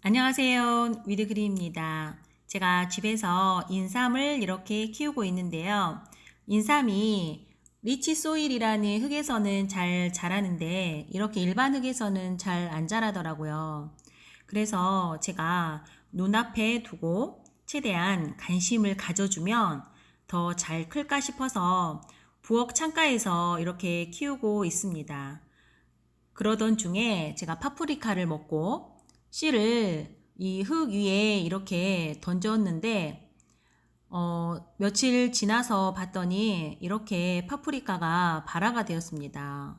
안녕하세요. 위드그리입니다. 제가 집에서 인삼을 이렇게 키우고 있는데요. 인삼이 리치 소일이라는 흙에서는 잘 자라는데 이렇게 일반 흙에서는 잘 안 자라더라고요. 그래서 제가 눈앞에 두고 최대한 관심을 가져주면 더 잘 클까 싶어서 부엌 창가에서 이렇게 키우고 있습니다. 그러던 중에 제가 파프리카를 먹고 씨를 이 흙 위에 이렇게 던졌는데 어, 며칠 지나서 봤더니 이렇게 파프리카가 발화가 되었습니다.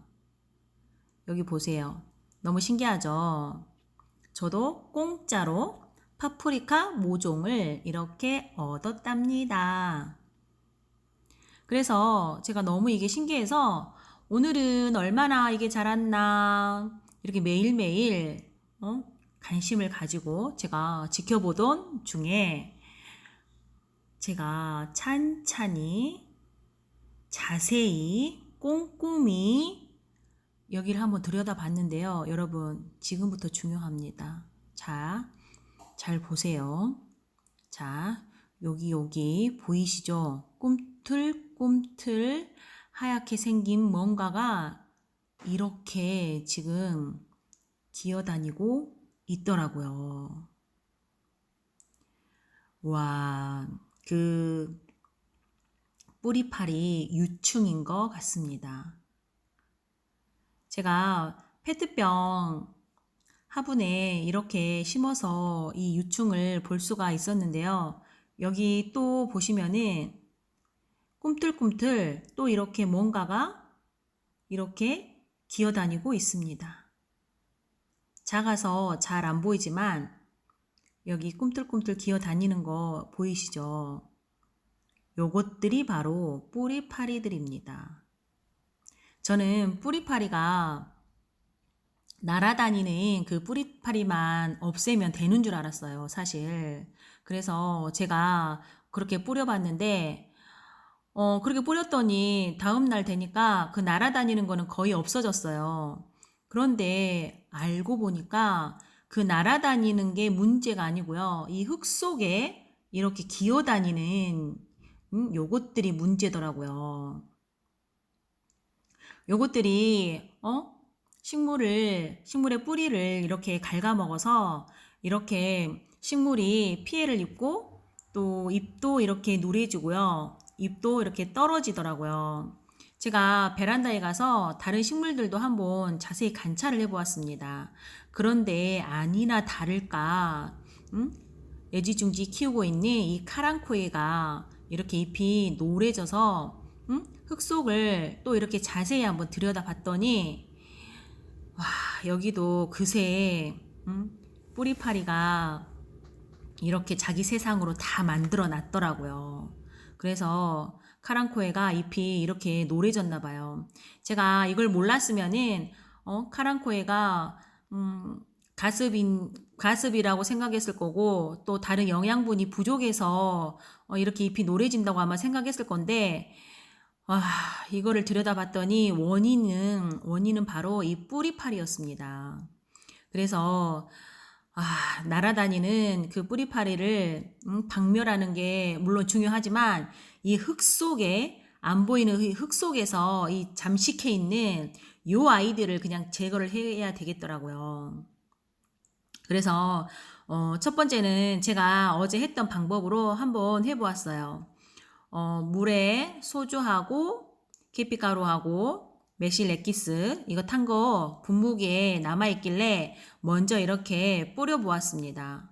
여기 보세요. 너무 신기하죠? 저도 공짜로 파프리카 모종을 이렇게 얻었답니다. 그래서 제가 너무 이게 신기해서 오늘은 얼마나 이게 자랐나 이렇게 매일매일 어? 관심을 가지고 제가 지켜보던 중에 제가 찬찬히 자세히 꼼꼼히 여기를 한번 들여다봤는데요. 여러분, 지금부터 중요합니다. 자, 잘 보세요. 자, 여기 여기 보이시죠? 꿈틀꿈틀 하얗게 생긴 뭔가가 이렇게 지금 기어다니고 있더라고요. 와, 그 뿌리팔이 유충인 것 같습니다. 제가 페트병 화분에 이렇게 심어서 이 유충을 볼 수가 있었는데요. 여기 또 보시면은 꿈틀꿈틀 또 이렇게 뭔가가 이렇게 기어다니고 있습니다. 작아서 잘 안 보이지만 여기 꿈틀꿈틀 기어 다니는 거 보이시죠? 요것들이 바로 뿌리파리들입니다. 저는 뿌리파리가 날아다니는 그 뿌리파리만 없애면 되는 줄 알았어요, 사실. 그래서 제가 그렇게 뿌려봤는데, 어, 그렇게 뿌렸더니 다음날 되니까 그 날아다니는 거는 거의 없어졌어요. 그런데 알고 보니까 그 날아다니는 게 문제가 아니고요. 이 흙 속에 이렇게 기어다니는 음, 요것들이 문제더라고요. 요것들이 어? 식물을 식물의 뿌리를 이렇게 갉아먹어서 이렇게 식물이 피해를 입고 또 잎도 이렇게 누래지고요. 잎도 이렇게 떨어지더라고요. 제가 베란다에 가서 다른 식물들도 한번 자세히 관찰을 해보았습니다. 그런데 아니나 다를까, 음? 애지중지 키우고 있는 이 카랑코에가 이렇게 잎이 노래져서 음? 흙 속을 또 이렇게 자세히 한번 들여다봤더니 와 여기도 그새 음? 뿌리파리가 이렇게 자기 세상으로 다 만들어 놨더라고요. 그래서 카랑코에가 잎이 이렇게 노래졌나 봐요. 제가 이걸 몰랐으면은 어, 카랑코에가 음, 가습인 가습이라고 생각했을 거고 또 다른 영양분이 부족해서 어, 이렇게 잎이 노래진다고 아마 생각했을 건데 와, 이거를 들여다봤더니 원인은 원인은 바로 이 뿌리파리였습니다. 그래서 아, 날아다니는 그 뿌리파리를 음, 박멸하는 게 물론 중요하지만 이 흙 속에 안 보이는 흙 속에서 이 잠식해 있는 요 아이들을 그냥 제거를 해야 되겠더라고요. 그래서 어, 첫 번째는 제가 어제 했던 방법으로 한번 해보았어요. 어, 물에 소주하고 계피가루하고 매실 엑기스 이거 탄 거 분무기에 남아있길래 먼저 이렇게 뿌려 보았습니다.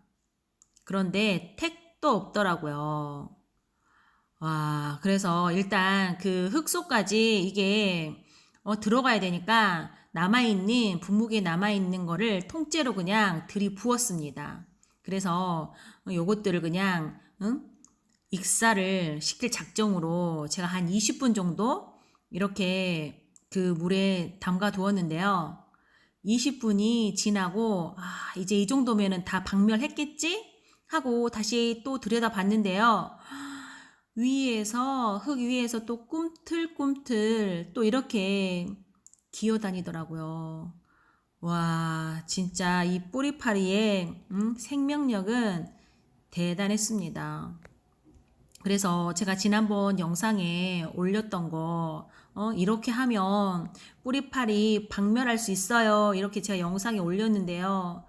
그런데 택도 없더라고요. 와, 그래서 일단 그 흙속까지 이게 어, 들어가야 되니까 남아있는, 분무기에 남아있는 거를 통째로 그냥 들이부었습니다. 그래서 요것들을 그냥, 응? 익사를 시킬 작정으로 제가 한 20분 정도 이렇게 그 물에 담가 두었는데요. 20분이 지나고 아, 이제 이 정도면은 다 박멸했겠지 하고 다시 또 들여다 봤는데요. 위에서 흙 위에서 또 꿈틀꿈틀 또 이렇게 기어 다니더라고요. 와, 진짜 이 뿌리파리의 음, 생명력은 대단했습니다. 그래서 제가 지난번 영상에 올렸던 거, 어, 이렇게 하면 뿌리파리 박멸할 수 있어요. 이렇게 제가 영상에 올렸는데요.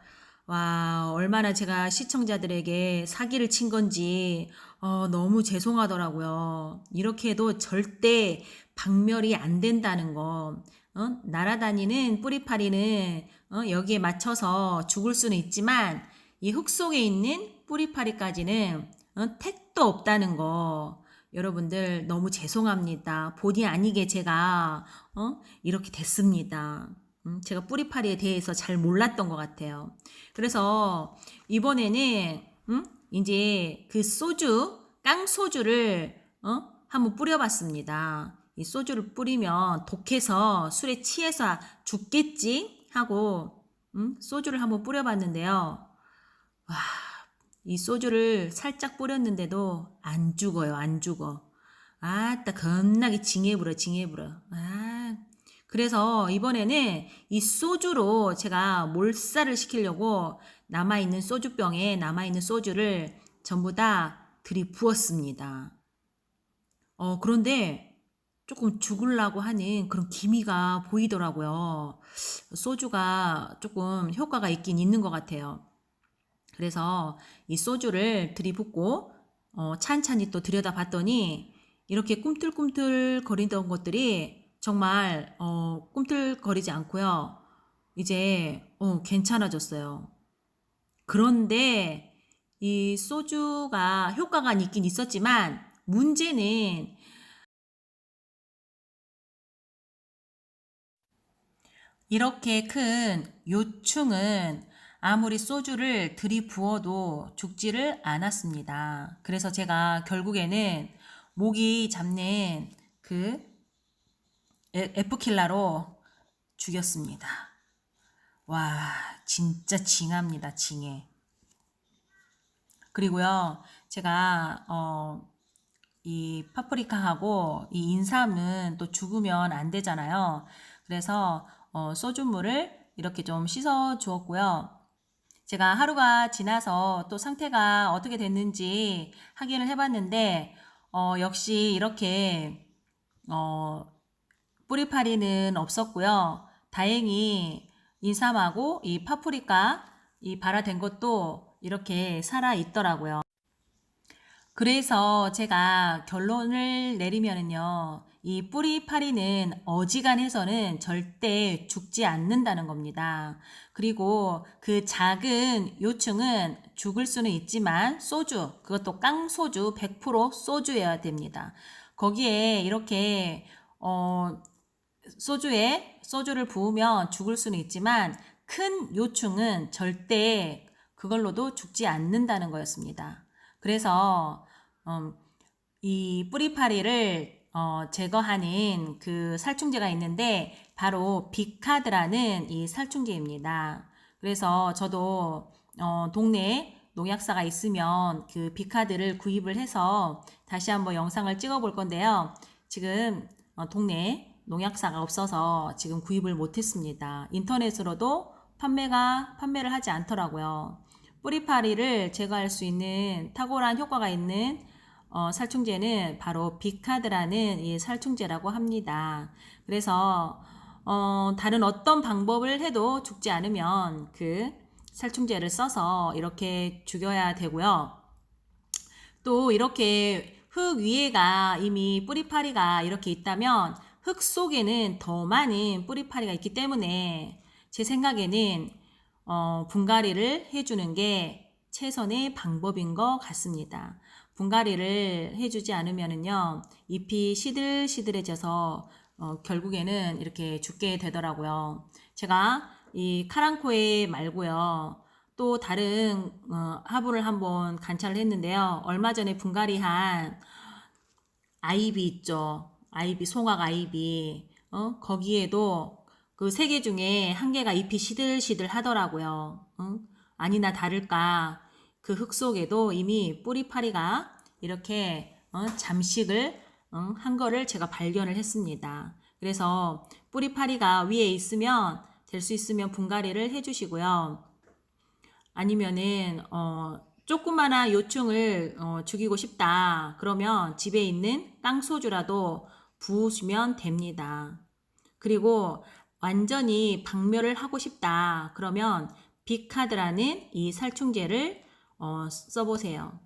와, 얼마나 제가 시청자들에게 사기를 친 건지, 어, 너무 죄송하더라고요. 이렇게 해도 절대 박멸이 안 된다는 거. 어? 날아다니는 뿌리파리는 어? 여기에 맞춰서 죽을 수는 있지만 이 흙 속에 있는 뿌리파리까지는 어? 택도 없다는 거. 여러분들 너무 죄송합니다. 본의 아니게 제가 어? 이렇게 됐습니다. 음, 제가 뿌리파리에 대해서 잘 몰랐던 것 같아요. 그래서 이번에는 음? 이제 그 소주, 깡소주를 어? 한번 뿌려봤습니다. 이 소주를 뿌리면 독해서 술에 취해서 죽겠지 하고 음? 소주를 한번 뿌려봤는데요. 와, 이 소주를 살짝 뿌렸는데도 안 죽어요, 안 죽어. 아따 겁나게 징해 불어, 징해 불어. 아, 그래서 이번에는 이 소주로 제가 몰살을 시키려고 남아있는 소주병에 남아있는 소주를 전부 다 들이부었습니다. 어, 그런데 조금 죽으려고 하는 그런 기미가 보이더라고요. 소주가 조금 효과가 있긴 있는 것 같아요. 그래서 이 소주를 들이붓고 어, 찬찬히 또 들여다봤더니 이렇게 꿈틀꿈틀 거리던 것들이 정말 어, 꿈틀거리지 않고요. 이제 어, 괜찮아졌어요. 그런데 이 소주가 효과가 있긴 있었지만 문제는 이렇게 큰 요충은 아무리 소주를 들이부어도 죽지를 않았습니다. 그래서 제가 결국에는 모기 잡는 그 에- 에프킬라로 죽였습니다. 와, 진짜 징합니다, 징해. 그리고요, 제가, 어, 이 파프리카하고 이 인삼은 또 죽으면 안 되잖아요. 그래서 어, 소주물을 이렇게 좀 씻어 주었고요. 제가 하루가 지나서 또 상태가 어떻게 됐는지 확인을 해봤는데 어, 역시 이렇게 어, 뿌리파리는 없었고요. 다행히 인삼하고 이 파프리카 이 발화된 것도 이렇게 살아 있더라고요. 그래서 제가 결론을 내리면은요, 이 뿌리 파리는 어지간해서는 절대 죽지 않는다는 겁니다. 그리고 그 작은 요충은 죽을 수는 있지만 소주, 그것도 깡소주 100% 소주여야 됩니다. 거기에 이렇게 어 소주에 소주를 부으면 죽을 수는 있지만 큰 요충은 절대 그걸로도 죽지 않는다는 거였습니다. 그래서 음, 이 뿌리파리를 어, 제거하는 그 살충제가 있는데 바로 비카드라는 이 살충제입니다. 그래서 저도 어, 동네에 농약사가 있으면 그 비카드를 구입을 해서 다시 한번 영상을 찍어 볼 건데요. 지금 어, 동네에 농약사가 없어서 지금 구입을 못했습니다. 인터넷으로도 판매가 판매를 하지 않더라고요. 뿌리파리를 제거할 수 있는 탁월한 효과가 있는 어, 살충제는 바로 비카드라는 이 살충제라고 합니다. 그래서 어, 다른 어떤 방법을 해도 죽지 않으면 그 살충제를 써서 이렇게 죽여야 되고요. 또 이렇게 흙 위에가 이미 뿌리파리가 이렇게 있다면 흙 속에는 더 많은 뿌리파리가 있기 때문에 제 생각에는 어, 분갈이를 해주는 게 최선의 방법인 것 같습니다. 분갈이를 해주지 않으면은요, 잎이 시들시들해져서 어, 결국에는 이렇게 죽게 되더라고요. 제가 이 카랑코에 말고요, 또 다른 어, 화분을 한번 관찰을 했는데요. 얼마 전에 분갈이한 아이비 있죠. 아이비, 송악 아이비. 어? 거기에도 그 세 개 중에 한 개가 잎이 시들시들 하더라고요. 응? 아니나 다를까 그 흙 속에도 이미 뿌리파리가 이렇게 어, 잠식을 응? 한 거를 제가 발견을 했습니다. 그래서 뿌리파리가 위에 있으면 될 수 있으면 분갈이를 해주시고요. 아니면은 어, 조그마한 요충을 어, 죽이고 싶다. 그러면 집에 있는 깡소주라도 부으시면 됩니다. 그리고 완전히 박멸을 하고 싶다. 그러면 비카드라는 이 살충제를 어, 써보세요.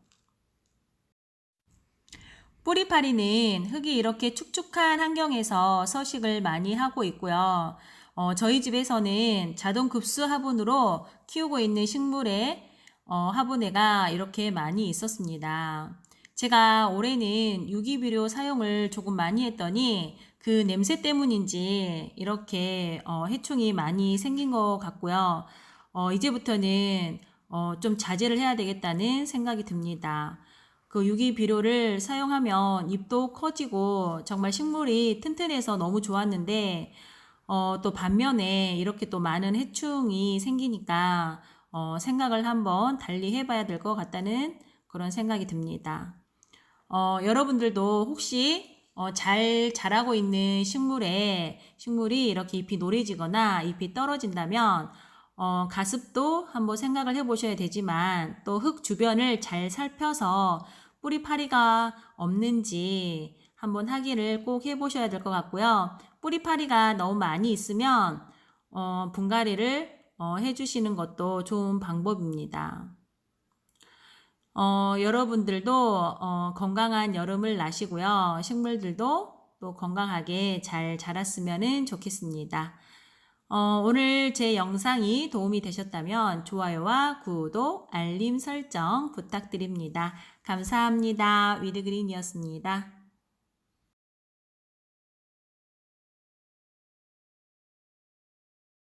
뿌리파리는 흙이 이렇게 축축한 환경에서 서식을 많이 하고 있고요. 어, 저희 집에서는 자동 급수 화분으로 키우고 있는 식물의 어, 화분에가 이렇게 많이 있었습니다. 제가 올해는 유기비료 사용을 조금 많이 했더니 그 냄새 때문인지 이렇게 어, 해충이 많이 생긴 것 같고요. 어, 이제부터는 어, 좀 자제를 해야 되겠다는 생각이 듭니다. 그 유기비료를 사용하면 잎도 커지고 정말 식물이 튼튼해서 너무 좋았는데 어, 또 반면에 이렇게 또 많은 해충이 생기니까 어, 생각을 한번 달리 해봐야 될 것 같다는 그런 생각이 듭니다. 어, 여러분들도 혹시 어, 잘 자라고 있는 식물에 식물이 이렇게 잎이 노래지거나 잎이 떨어진다면 어, 가습도 한번 생각을 해보셔야 되지만 또 흙 주변을 잘 살펴서 뿌리 파리가 없는지 한번 확인을 꼭 해보셔야 될 것 같고요. 뿌리 파리가 너무 많이 있으면 어, 분갈이를 어, 해주시는 것도 좋은 방법입니다. 어, 여러분들도 어, 건강한 여름을 나시고요. 식물들도 또 건강하게 잘 자랐으면 좋겠습니다. 어, 오늘 제 영상이 도움이 되셨다면 좋아요와 구독, 알림 설정 부탁드립니다. 감사합니다. 위드그린이었습니다.